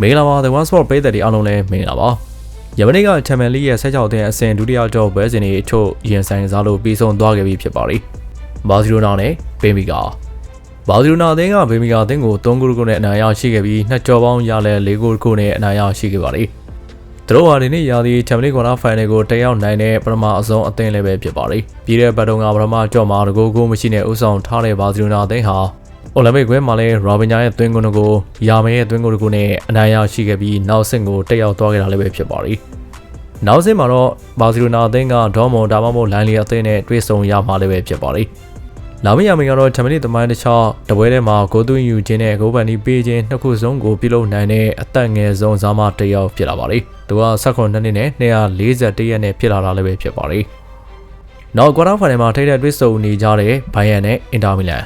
မင်္ဂလာပါ The One Sport ပရိသတ်တွေအားလုံးလည်းမင်္ဂလာပါယမနေ့ကချန်ပီယံလိရဲ့16အသင်းအဆင့်ဒုတိယကျော်ပွဲစဉ်တွေအချို့ရင်ဆိုင်စားလို့ပြီးဆုံးသွားခဲ့ပြီဖြစ်ပါတယ်ဘာစီလိုနာနဲ့ဘေမီကာဘာစီလိုနာအသင်းကဘေမီကာအသင်းကို3ဂိုးကိုနဲ့အနိုင်ရရှိခဲ့ပြီးနှစ်ကျော်ပေါင်းရလဲ4ဂိုးကိုနဲ့အနိုင်ရရှိခဲ့ပါတယ်သူတို့ဟာဒီနေ့ရာသီချန်ပီယံကွာတာဖိုင်နယ်ကိုတက်ရောက်နိုင်တဲ့ပထမအဆုံးအသင်းလည်းပဲဖြစ်ပါတယ်ပြည်တဲ့ဘတ်တုံကပထမကြော့မှာတကူကိုမရှိတဲ့ဥဆောင်ထားတဲ့ဘာစီလိုနာအသင်းဟာ အိုလံပစ်ကွင်းမှာလည်းရောဘင်ဂျာရဲ့သွင်းကုန်ကိုယာမဲရဲ့သွင်းကုန်ကိုနဲ့အနိုင်ရရှိခဲ့ပြီးနောက်ဆင့်ကိုတက်ရောက်သွားခဲ့တာလည်းပဲဖြစ်ပါတယ်။နောက်ဆင့်မှာတော့ဘာစီလိုနာအသင်းကဒေါမွန်ဒါမှမဟုတ်လိုင်းလီအသင်းနဲ့တွေ့ဆုံရမှာလည်းပဲဖြစ်ပါတယ်။လာမရမင်ကတော့ချန်ပီယံသမိုင်းတစ်ချောင်းတပွဲထဲမှာဂိုးသွင်းယူခြင်းနဲ့ဂိုးပန်ဒီပေးခြင်းနှစ်ခုစုံကိုပြုလုပ်နိုင်တဲ့အသက်ငယ်ဆုံးဇာမတစ်ယောက်ဖြစ်လာပါတယ်။သူက16နှစ်နဲ့241ရက်နဲ့ဖြစ်လာတာလည်းပဲဖြစ်ပါတယ်။နောက်ကွာတာဖိုင်နယ်မှာထိတဲ့တွေ့ဆုံနေကြတဲ့ဘိုင်ယန်နဲ့အင်တာမီလန်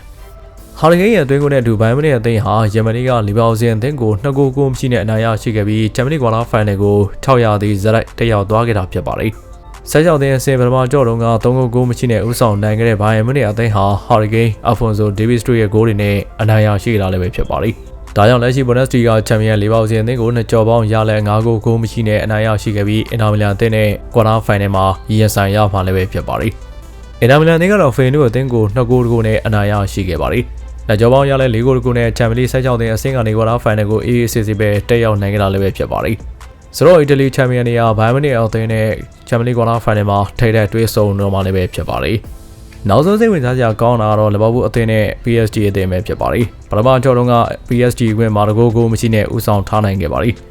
ဟာလဂိန်းရဲ့အတွင်းကိုနဲ့အတူဘိုင်မနီရဲ့အသင်းဟာယမနီကလီဗာပူးဇင်အသင်းကိုနှစ်ကိုကိုမရှိနဲ့အနိုင်ရရှိခဲ့ပြီးချန်ပီယံလိကွာလာဖိုင်နယ်ကို600သီးဇက်လိုက်တက်ရောက်သွားခဲ့တာဖြစ်ပါတယ်။ဆက်ကြောက်တဲ့အဆင့်ပထမကြော့တုန်းက3ကိုကိုမရှိနဲ့ဥဆောင်နိုင်ခဲ့တဲ့ဘိုင်မနီအသင်းဟာဟာလဂိန်းအဖွန်ဆိုဒေးဗစ်စတို့ရဲ့ဂိုးတွေနဲ့အနိုင်ရရှိခဲ့တာလည်းပဲဖြစ်ပါတယ်။ဒါကြောင့်လက်ရှိဘွန်ဒက်စတီကချန်ပီယံလီဗာပူးဇင်အသင်းကိုနှစ်ကြော်ပေါင်းရလဲ9ကိုကိုမရှိနဲ့အနိုင်ရရှိခဲ့ပြီးအင်တာမီလန်အသင်းနဲ့ကွာတာဖိုင်နယ်မှာရင်ဆိုင်ရမှာလည်းပဲဖြစ်ပါတယ်။အင်တာမီလန်အသင်းကတော့ဖေနိုအသင်းကို2ဂိုးကိုနဲ့အနိုင်ရရှိခဲ့ပါတယ်။ လက်ကြောပေါင်းရလဲ၄ဂိုးတကူနဲ့ချန်ပီယံလိဆက်ချောက်တဲ့အဆင့်ကနေကွာတာဖိုင်နယ်ကိုအေးအေးဆေးဆေးပဲတက်ရောက်နိုင်ကြတာလည်းပဲဖြစ်ပါတယ်။ဆိုတော့အီတလီချန်ပီယံတွေကဘိုင်မနီအောက်သင်းနဲ့ချန်ပီယံလိကွာတာဖိုင်နယ်မှာထိတဲ့တွဲဆုံတော့မှလည်းပဲဖြစ်ပါတယ်။နောက်ဆုံးစိတ်ဝင်စားစရာကောင်းတာကတော့လီဗာပူးအသင်းနဲ့ PSG အသင်းပဲဖြစ်ပါတယ်။ပထမကြောတုန်းက PSG ဝင်မှာတကူကိုမရှိနဲ့ဦးဆောင်ထားနိုင်ခဲ့ပါတယ်။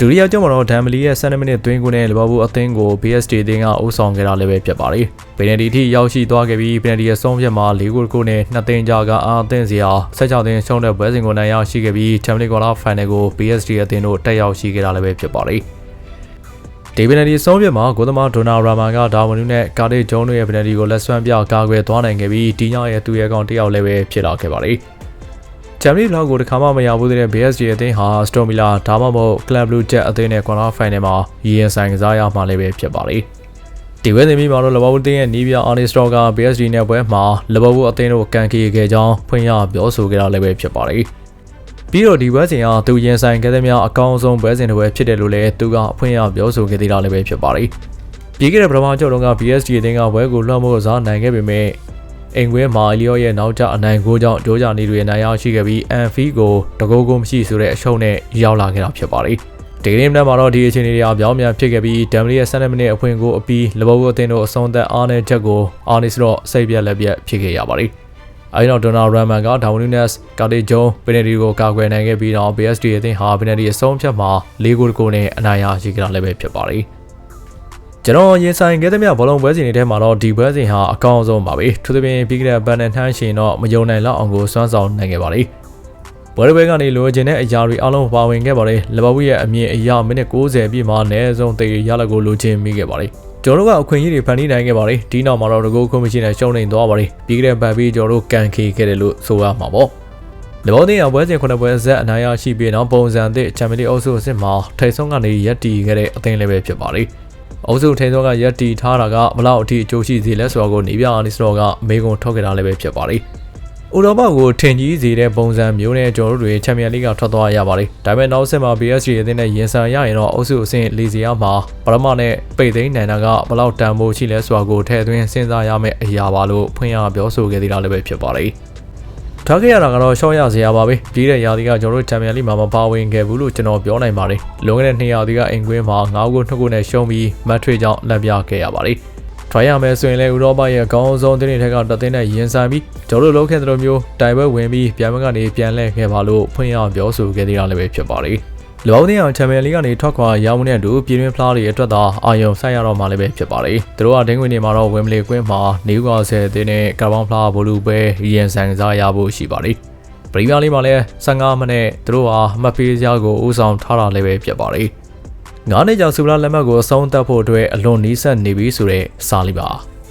ဒုတိယကျောင်းမှာတော့ဒမ်မလီရဲ့7မိနစ်သွင်းကိုနဲ့လီဗာပူးအသင်းကို BSD အသင်းကအုပ်ဆောင်ခဲ့တာလည်းပဲဖြစ်ပါတယ်။ပယ်နယ်တီထိရောက်ရှိသွားခဲ့ပြီးပယ်နယ်တီရဲ့ဆုံးဖြတ်မှာ၄ဂိုးကိုနဲ့နှစ်သင်းကြားကအာအသင်းစီဟာ16သင်းရှုံးတဲ့ပွဲစဉ်ကိုနိုင်ရောက်ရှိခဲ့ပြီးချန်ပီယံကွာလာဖိုင်နယ်ကို BSD အသင်းတို့တက်ရောက်ရှိခဲ့တာလည်းပဲဖြစ်ပါတယ်။ဒီပယ်နယ်တီဆုံးဖြတ်မှာဂိုသမာဒိုနာရာမန်ကဒါဝန်နူးနဲ့ကာဒေဂျုံတို့ရဲ့ပယ်နယ်တီကိုလက်ဆွမ်းပြကာကွယ်သွားနိုင်ခဲ့ပြီးဒီညရဲ့သူရဲ့ကောင်တယောက်လည်းပဲဖြစ်လာခဲ့ပါတယ်။ ဂျမ်မနီလောက်ကိုတခါမှမရဘူးတဲ့ BSG အသင်းဟာစတိုမီလာဒါမှမဟုတ် Club Blue Jet အသင်းနဲ့ကွန်လာဖိုင်နယ်မှာရင်ဆိုင်ကစားရမှာလည်းပဲဖြစ်ပါလေဒီဝဲသင်းမီမှာတော့လဘဘူးတင်းရဲ့နီးပြအာနီစတောက BSG နဲ့ပွဲမှာလဘဘူးအသင်းတို့ကန်ကေခဲ့ကြောင်းဖွင့်ရပြောဆိုခဲ့တာလည်းပဲဖြစ်ပါလေပြီးတော့ဒီပွဲစဉ်ဟာသူရင်ဆိုင်ခဲ့တဲ့များအကောင်းဆုံးပွဲစဉ်တစ်ပွဲဖြစ်တယ်လို့လည်းသူကအဖွင့်ရပြောဆိုခဲ့သေးတာလည်းပဲဖြစ်ပါလေပြီးခဲ့တဲ့ပထမကြောက်တုန်းက BSG အသင်းကပွဲကိုလွှမ်းမိုးကစားနိုင်ခဲ့ပေမဲ့ အိမ်ခွဲမှာအလီယောရဲ့နောက်ကျအနိုင်ကိုကြောင့်ဒိုးကြနေတွေနိုင်ရရှိခဲ့ပြီးအန်ဖီကိုတကိုးကိုမရှိဆိုတဲ့အရှုံးနဲ့ရောက်လာခဲ့တာဖြစ်ပါတယ်။ဒီနေ့မှာတော့ဒီအခြေအနေတွေအပြောင်းပြန်ဖြစ်ခဲ့ပြီးဒမ်ဘလီရဲ့7မိနစ်အဖွင့်ကိုအပြီးလဘောကိုအသင်းတို့အဆုံးသက်အားနဲ့ချက်ကိုအာနီစ်တော့စိတ်ပြက်လက်ပြက်ဖြစ်ခဲ့ရပါတယ်။အဲဒီတော့ဒေါ်နာရမ်မန်ကဒါဝန်နူနက်စ်ကာတီဂျုံပီနယ်တီကိုကာကွယ်နိုင်ခဲ့ပြီးတော့ BSD အသင်းဟာပီနယ်တီအဆုံးဖြတ်မှာ၄ဂိုးကိုနဲ့အနိုင်ရရှိခဲ့တာလည်းပဲဖြစ်ပါတယ်။ ကျွန်တော်ရင်ဆိုင်ခဲ့တဲ့မြဘောလုံးပွဲစဉ်တွေထဲမှာတော့ဒီပွဲစဉ်ဟာအကောင်းဆုံးပါပဲသူသဖြင့်ပြီးခဲ့တဲ့ဘန်နန်ထန်းရှင်တော့မယုံနိုင်လောက်အောင်ကိုစွမ်းဆောင်နိုင်ခဲ့ပါလေပွဲပွဲကနေလိုချင်တဲ့အရာတွေအလုံးပါဝင်ခဲ့ပါလေလဘဝီရဲ့အမြင်အရမိနစ်60ပြည့်မှာအနည်းဆုံးတေရလက်ကိုလိုချင်မိခဲ့ပါလေကျွန်တော်တို့ကအခွင့်အရေးတွေဖန်တီးနိုင်ခဲ့ပါလေဒီနောက်မှာတော့တကူကွန်မရှင်နဲ့ရှုံးနေသွားပါလေပြီးခဲ့တဲ့ဘတ်ပြီးကျွန်တော်တို့ကန်ခေခဲ့တယ်လို့ဆိုရမှာပေါ့လဘောတင်ရပွဲစဉ်ခုနှစ်ပွဲဆက်အနိုင်ရရှိပြီးတော့ပုံစံသစ်ချန်ပီယံလိအုပ်စုအဆင့်မှာထိတ်ဆုံးကနေရက်တီခဲ့တဲ့အသင်းလည်းပဲဖြစ်ပါလေ။ အုပ်စုထိန်းသောကရက်တီထားတာကဘလောက်အထိအကျိုးရှိစေလဲဆိုတာကိုနေပြအာနီစတော်ကမေကွန်ထုတ်ခဲ့တာလည်းပဲဖြစ်ပါတယ်။ဥရောပကိုထင်ကြီးစေတဲ့ပုံစံမျိုးနဲ့ကျွန်တော်တို့တွေချန်ပီယံလိကထွက်သွားရပါတယ်။ဒါပေမဲ့နောက်ဆက်မှာ PSG အသင်းနဲ့ရင်ဆိုင်ရရင်တော့အုပ်စုအဆင့်၄စီရမှာပရမနဲ့ပိတ်သိမ်းနိုင်တာကဘလောက်တန်ဖိုးရှိလဲဆိုတာကိုထည့်သွင်းစဉ်းစားရမယ့်အရာပါလို့ဖွင့်ရပြောဆိုခဲ့သေးတာလည်းပဲဖြစ်ပါတယ်။ ထားခဲ့ရတာကတော့ရှော့ရစရာပါပဲပြီးတဲ့ရာသီကကျွန်တော်တို့ချန်ပီယံလိမှာမပါဝင်ခဲ့ဘူးလို့ကျွန်တော်ပြောနိုင်ပါတယ်လွန်ခဲ့တဲ့နှစ်ရာသီကအင်ကွင်းမှာ9ဂိုး2ဂိုးနဲ့ရှုံးပြီးမတ်ထွေကြောင့်လက်ပြခဲ့ရပါတယ်ထရိုင်ရမယ်ဆိုရင်လည်းဥရောပရဲ့အကောင်းဆုံးတင်းတွေထက်ကတသင်းနဲ့ရင်ဆိုင်ပြီးကျွန်တော်တို့လုပ်ခဲ့တဲ့လိုမျိုးတိုင်ပွဲဝင်ပြီးပြန်မကနေပြန်လှည့်ခဲ့ပါလို့ဖွင့်ရပြောဆိုခဲ့သေးတာလည်းပဲဖြစ်ပါတယ် လူပေါင်းတင်အောင်ချန်ပီယံလိကနေထွက်ခွာရောက်နေတဲ့အတူပြည်တွင်းဖလားတွေအတွက်သာအာယုံဆိုင်ရတော့မှလည်းပဲဖြစ်ပါတယ်။သူတို့ကဒင်းဝင်နေမှာတော့ဝင်မလီကွင်းမှာနေဦးကဆယ်တင်းနဲ့ကာဘောင်ဖလားဘိုလူပဲရင်ဆိုင်စားရဖို့ရှိပါတယ်။ပရီးမီးယားလိမှာလည်း15မိနစ်သူတို့ဟာအမှတ်ပေးစရာကိုဦးဆောင်ထားတာလည်းပဲဖြစ်ပါတယ်။ငါးနှစ်ကြောင်ဆူလာလက်မှတ်ကိုအဆုံးသတ်ဖို့အတွက်အလွန်နီးစပ်နေပြီဆိုတဲ့စာလီပါ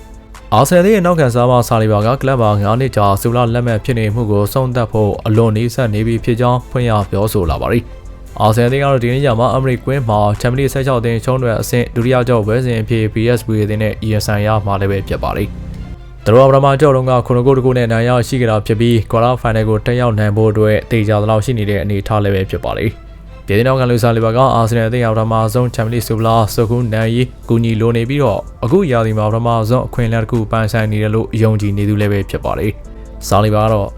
။အာဆယ်ရဲ့နောက်ခံစားမဆာလီဘာကကလပ်မှာ9နှစ်ကြာဆူလာလက်မှတ်ဖြစ်နေမှုကိုဆုံးသတ်ဖို့အလွန်နီးစပ်နေပြီဖြစ်ကြောင်းဖွင့်ရပြောဆိုလာပါတယ်။ အာဆင်အသင်းကတော့ဒီနေ့ညမှာအမေရိကွင်းမှာချန်ပီယံ16အသင်းချုံးတွေအဆင့်ဒုတိယကျောက်ပွဲစဉ်အဖြစ် PSV အသင်းနဲ့ ESN ရမှာလည်းပဲဖြစ်ပါလိမ့်သူတို့ကပထမကြောက်တော့ကခုနကုတ်တကုတ်နဲ့နိုင်ရရှိကြတာဖြစ်ပြီးကွာလာဖိုင်နယ်ကိုတက်ရောက်နိုင်ဖို့အတွက်တေချာသလောက်ရှိနေတဲ့အနေအထားလည်းပဲဖြစ်ပါလိမ့်ပြည်ထောင်ကန်လူစားလီဘာကအာဆင်နယ်အသင်းရောက်တာမှာဆုံးချန်ပီယံလိဆိုဗလာစကူနန်ယီကူညီလိုနေပြီးတော့အခုရာသီမှာပထမဆုံးအခွင့်အလမ်းတစ်ခုပန်းဆိုင်နေတယ်လို့ယုံကြည်နေသူလည်းပဲဖြစ်ပါတယ်။စားလီဘာကတော့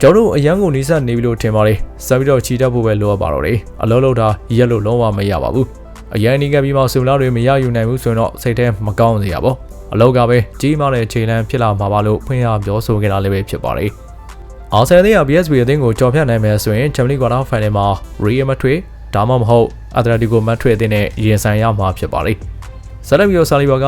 ကျွန်တော်တို့အရန်ကိုနေဆက်နေပြီလို့ထင်ပါတယ်။ဆက်ပြီးတော့ချီတက်ဖို့ပဲလိုအပ်ပါတော့တယ်။အလုံးလုံးတာရက်လို့လုံးဝမရပါဘူး။အရန်နေကပြီးမှဆိုဗလာတွေမရယူနိုင်ဘူးဆိုရင်တော့စိတ်ထဲမကောင်းစေရပါဘူး။အလောက်ကပဲကြီးမားတဲ့ခြေလမ်းဖြစ်လာမှာပါလို့ဖွင့်ရပြောဆိုခဲ့တာလည်းပဲဖြစ်ပါတယ်။အာဆယ်နယ်က BSB အသင်းကိုကြော်ဖြတ်နိုင်မယ်ဆိုရင်ချန်ပီယံလိကွာတာဖိုင်နယ်မှာ Real Madrid ဒါမှမဟုတ်အက်တလက်တီကိုမတ်ထရစ်အသင်းနဲ့ရင်ဆိုင်ရမှာဖြစ်ပါလိမ့်။ဇလက်ဘီယိုဆာလီဘာက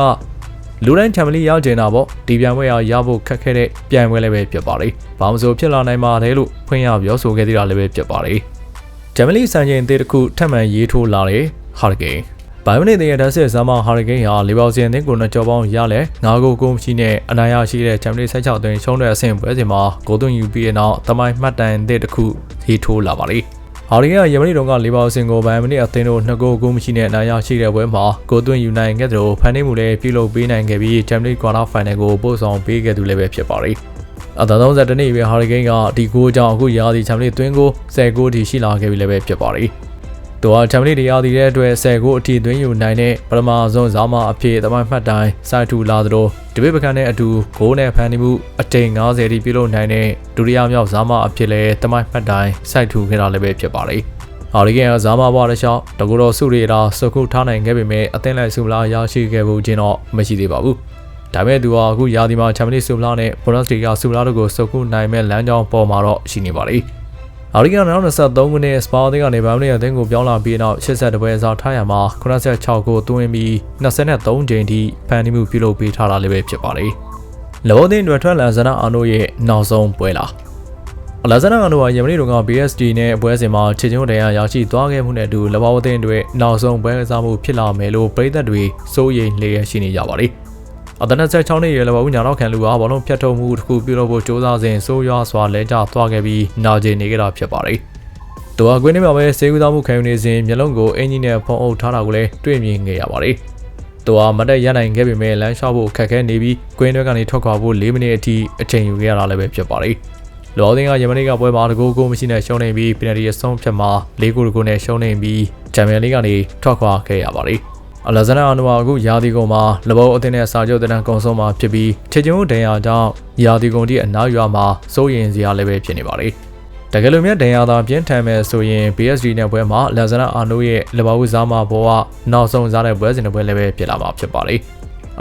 လူတိုင်းချန်ပီယံလိရောက်ကျင်တာပေါ့ဒီပြိုင်ပွဲရရဖို့ခက်ခဲတဲ့ပြိုင်ပွဲလည်းပဲဖြစ်ပါလိမ့်။ဘာမဆိုဖြစ်လာနိုင်ပါတယ်လို့ဖွင့်ရပြောဆိုခဲ့သေးတာလည်းပဲဖြစ်ပါလိမ့်။ချန်ပီယံလိစံချိန်အသစ်တစ်ခုထပ်မံရေးထိုးလာတဲ့ဟာရီကိန်းဘိုင်မနစ်တဲ့ဓာတ်စစ်ဇာမဟာရီကိန်းဟာလီဗာပူးအသင်းကိုနှစ်ကြော်ပေါင်းရလဲ၅ဂိုးကိုမရှိနဲ့အနိုင်ရရှိတဲ့ချန်ပီယံလိ16သွင်းရှုံးတဲ့အဆင့်ပွဲစဉ်မှာဂိုးသွင်းယူပြီးတဲ့နောက်တမိုင်းမှတ်တိုင်အသစ်တစ်ခုရေးထိုးလာပါလိမ့်။ ဟာရီကယမနီတုံကလီဗာပူးစင်ကိုဘိုင်မနစ်အသင်းတို့နှစ်ဂိုးကိုမရှိနဲ့အနိုင်ရရှိတဲ့ပွဲမှာဂိုးသွင်းယူနိုင်ခဲ့သလိုဖန်နေမှုလည်းပြုလုပ်ပေးနိုင်ခဲ့ပြီးချန်ပီယံလိကွာတာဖိုင်နယ်ကိုပို့ဆောင်ပေးခဲ့သူလည်းပဲဖြစ်ပါလိမ့်။အသာဆုံးဆက်တနေ့ပဲဟာရီကိန်းကဒီဂိုးကြောင့်အခုရာသီချန်ပီယံလိသွင်းကို10ဂိုးထိရှိလာခဲ့ပြီလည်းပဲဖြစ်ပါလိမ့်။ သူဟာချန်ပီယံလိတရားသည်တဲ့အတွက်10ဂိုးအထိသွင်းယူနိုင်တဲ့ပထမဆုံးဇာမအဖြစ်သမိုင်းမှတ်တိုင်စိုက်ထူလာသလိုတပိတ်ပကံနဲ့အတူဂိုးနဲ့ဖန်တီးမှုအတိမ်90ထိပြုလုပ်နိုင်တဲ့ဒုတိယမြောက်ဇာမအဖြစ်လည်းသမိုင်းမှတ်တိုင်စိုက်ထူခဲ့တာလည်းပဲဖြစ်ပါလိမ့်။ဟာရီကန်ကဇာမဘွားတစ်လျှောက်တကူတော်စုရီရာစကုထားနိုင်ခဲ့ပေမဲ့အသင်းလိုက်စုလားရရှိခဲ့ဖို့ချင်းတော့မရှိသေးပါဘူး။ဒါပေမဲ့သူဟာအခုရာသီမှာချန်ပီယံလိစုလားနဲ့ဘောနတ်စတီကစုလားတို့ကိုစုကုနိုင်မဲ့လမ်းကြောင်းပေါ်မှာတော့ရှိနေပါလိမ့်။ အာရီက2023ခုနှစ်စပါအသင်းကနေဗာမနီအသင်းကိုပြောင်းလာပြီးနောက်82ပွဲစားထားရမှာ86ကိုသွင်းပြီး23ချိန်ထိဖန်တီးမှုပြုလုပ်ပေးထားတာလည်းပဲဖြစ်ပါတယ်။လောအသင်းတွေထွက်လန်ဇနာအာနိုရဲ့နောက်ဆုံးပွဲလာအလာဇနာအာနိုကယမနီတို့က BSD နဲ့ပွဲစဉ်မှာခြေကျုံတရားရရှိသွားခဲ့မှုနဲ့အတူလဘောအသင်းတွေနောက်ဆုံးပွဲကစားမှုဖြစ်လာမယ်လို့ပြည်သက်တွေစိုးရိမ်လျက်ရှိနေကြပါတယ်။ အသက်26နှစ်အရွယ်လဘဦးညာတော့ခံလူဟာဘောလုံးဖြတ်ထုတ်မှုတစ်ခုပြုလုပ်ဖို့ကြိုးစားစဉ်ဆိုးရွားစွာလဲကျသွားခဲ့ပြီးနာကျင်နေကြတာဖြစ်ပါတယ်။သူဟာကွင်းထဲမှာပဲစေကူးသားမှုခံယူနေစဉ်မျက်လုံးကိုအင်ဂျင်နဲ့ဖုံးအုပ်ထားတာကိုလည်းတွေ့မြင်ခဲ့ရပါတယ်။သူဟာမတက်ရနိုင်ခဲ့ပေမဲ့လမ်းလျှောက်ဖို့ခက်ခဲနေပြီးကွင်းထဲကနေထွက်ခွာဖို့၄မိနစ်အထိအချိန်ယူခဲ့ရတာလည်းပဲဖြစ်ပါတယ်။လော်ဒင်းကယမနီကပွဲမှာတကူကိုမရှိနဲ့ရှုံးနေပြီးပီနတီအဆုံးဖြတ်မှာ၄ဂိုးတကူနဲ့ရှုံးနေပြီးချန်ပီယံလိကနေထွက်ခွာခဲ့ရပါတယ်။ အလဇနာအနဝါအခုယာဒီကုံမှာလဘောအသင်းနဲ့စာချုပ်တန်းကုံဆုံးမှာဖြစ်ပြီးခြေကျုံဒဏ်ရာကြောင့်ယာဒီကုံတီအနောက်ရွာမှာစိုးရင်စရာလည်းပဲဖြစ်နေပါလေတကယ်လို့မြတ်ဒဏ်ရာသာပြင်းထန်မဲ့ဆိုရင် BSD နဲ့ပွဲမှာလဇနာအာနိုရဲ့လဘောဝဇာမာဘောကနောက်ဆုံးစားတဲ့ပွဲစဉ်တစ်ပွဲလည်းပဲဖြစ်လာမှာဖြစ်ပါလေ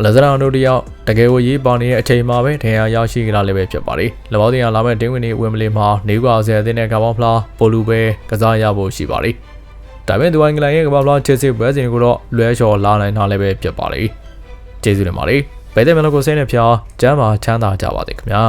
လဇနာအာနိုတယောက်တကယ်ကိုရေးပေါနေတဲ့အချိန်မှာပဲဒဏ်ရာရရှိကြတာလည်းပဲဖြစ်ပါလေလဘောတင်ရလာမဲ့တင်းဝင်နေဝင်မလေးမှာနေကွာဆယ်အသင်းနဲ့ကဘောင်းဖလားပိုလူပဲကစားရဖို့ရှိပါလေ ဒါပေမဲ့သူအင်္ဂလန်ရဲ့ကမ္ဘာ့ဖလားချယ်ဆီပွဲစဉ်ကိုတော့လွဲချော်လာနိုင်တာလည်းပဲဖြစ်ပါလေကျေးဇူးတင်ပါလေဘယ်တဲ့မလို့ကိုစိတ်နဲ့ဖျားကျမ်းမာချမ်းသာကြပါစေခင်ဗျာ